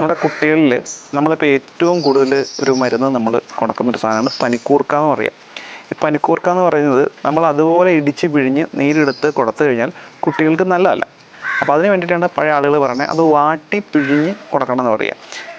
നമ്മുടെ കുട്ടികളിൽ നമ്മളിപ്പോൾ ഏറ്റവും കൂടുതൽ ഒരു മരുന്ന് നമ്മൾ കൊടുക്കുന്ന ഒരു സാധനമാണ് പനിക്കൂർക്ക എന്ന് പറയാം. ഈ പനിക്കൂർക്ക എന്ന് പറയുന്നത് നമ്മൾ അതുപോലെ ഇടിച്ച് പിഴിഞ്ഞ് നീരെടുത്ത് കൊടുത്തു കഴിഞ്ഞാൽ കുട്ടികൾക്ക് നല്ലതല്ല. അപ്പോൾ അതിന് വേണ്ടിയിട്ടാണ് പഴയ ആളുകൾ പറഞ്ഞത് അത് വാട്ടി പിഴിഞ്ഞ് കൊടുക്കണം എന്ന് പറയുക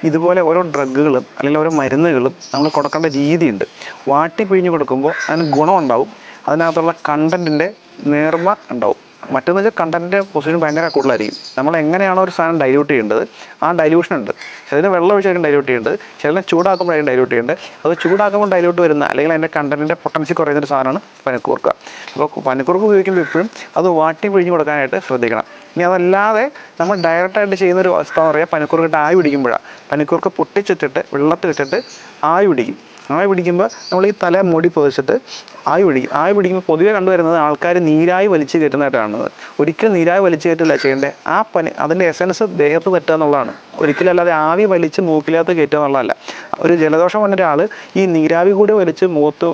ഇതുപോലെ ഓരോ ഡ്രഗുകളും അല്ലെങ്കിൽ ഓരോ മരുന്നുകളും നമ്മൾ കൊടുക്കേണ്ട രീതിയുണ്ട്. വാട്ടി പിഴിഞ്ഞ് കൊടുക്കുമ്പോൾ അതിന് ഗുണമുണ്ടാവും. അതിനകത്തുള്ള കണ്ടന്റിന്റെ നേർമ ഉണ്ടാവും. മറ്റെന്ന് വെച്ചാൽ കണ്ടന്റിന്റെ പൊസിഷൻ ഭയങ്കര കൂടുതലായിരിക്കും. നമ്മൾ എങ്ങനെയാണോ ഒരു സാധനം ഡൈല്യൂട്ട് ചെയ്യേണ്ടത് ആ ഡൈല്യൂഷൻ ഉണ്ട്. ചിലതിന് വെള്ളം ഒഴിച്ചായിരിക്കും ഡൈല്യൂട്ട് ചെയ്യേണ്ടത് ചിലതിനെ ചൂടാക്കുമ്പോഴായിരിക്കും ഡൈല്യൂട്ട് ചെയ്യേണ്ടത്. അത് ചൂടാക്കുമ്പോൾ ഡൈല്യൂട്ട് വരുന്ന അല്ലെങ്കിൽ അതിന്റെ കണ്ടന്റിന്റെ പൊട്ടൻസി കുറയുന്ന ഒരു സാധനമാണ് പനിക്കൂർക്ക. അപ്പോൾ പനിക്കൂർക്ക ഉപയോഗിക്കുമ്പോൾ എപ്പോഴും അത് വാട്ടി പിഴിഞ്ഞ് കൊടുക്കാനായിട്ട് ശ്രദ്ധിക്കണം. ഇനി അതല്ലാതെ നമ്മൾ ഡയറക്റ്റായിട്ട് ചെയ്യുന്ന ഒരു അവസ്ഥ എന്ന് പറയുക പനിക്കൂർക്കിട്ട് ആവി പിടിക്കുമ്പോഴാണ് പനിക്കൂർക്ക പൊട്ടിച്ചിട്ടിട്ട് വെള്ളത്തിലിട്ടിട്ട് ആവി പിടിക്കും. ആവി പിടിക്കുമ്പോൾ നമ്മൾ ഈ തല മുടി പൊതിച്ചിട്ട് ആവി പിടിക്കും. ആവി പിടിക്കുമ്പോൾ പൊതുവെ കണ്ടുവരുന്നത് ആൾക്കാർ നീരായി വലിച്ചു കയറ്റുന്നതായിട്ടാണ് ഒരിക്കലും നീരായി വലിച്ചു കയറ്റില്ല ചെയ്യേണ്ടത് ആ പനി അതിന്റെ എസൻസ് ദേഹത്ത് തട്ടുക എന്നുള്ളതാണ്. ഒരിക്കലും അല്ലാതെ ആവി വലിച്ച് മൂക്കിലകത്ത് കയറ്റുക എന്നുള്ളതല്ല. ഒരു ജലദോഷം വന്ന ഒരാൾ ഈ നീരാവി കൂടി വലിച്ച് മുഖത്ത്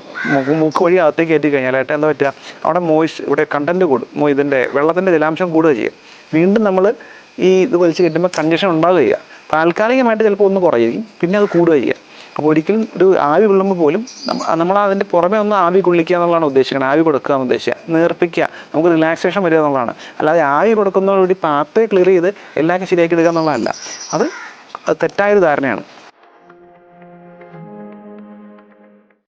മൂക്ക് വഴി അകത്തേക്ക് കയറ്റി കഴിഞ്ഞാലായിട്ട് എന്താ പറ്റുക? അവിടെ മോയിസ് ഇവിടെ കണ്ടന്റ് കൂടും. ഇതിന്റെ വെള്ളത്തിന്റെ ജലാംശം കൂടുക ചെയ്യും. വീണ്ടും നമ്മൾ ഈ ഇത് വലിച്ച് കയറ്റുമ്പോൾ കൺജഷൻ ഉണ്ടാവുക ചെയ്യുക. താൽക്കാലികമായിട്ട് ചിലപ്പോൾ ഒന്ന് കുറയും. പിന്നെ അത് കൂടുക ചെയ്യുക. അപ്പോൾ ഒരിക്കലും ഒരു ആവി കൊള്ളുമ്പോൾ പോലും നമ്മൾ അതിന്റെ പുറമേ ഒന്ന് ആവി കൊള്ളിക്കുക എന്നുള്ളതാണ് ഉദ്ദേശിക്കുന്നത്. ആവി കൊടുക്കുക എന്ന് ഉദ്ദേശിക്കുക. നേർപ്പിക്കുക. നമുക്ക് റിലാക്സേഷൻ വരിക എന്നുള്ളതാണ്. അല്ലാതെ ആവി കൊടുക്കുന്നതോടുകൂടി പാത്തേ ക്ലിയർ ചെയ്ത് എല്ലാം ശരിയാക്കി എടുക്കുക എന്നുള്ളതല്ല. അത് തെറ്റായൊരു ധാരണയാണ്.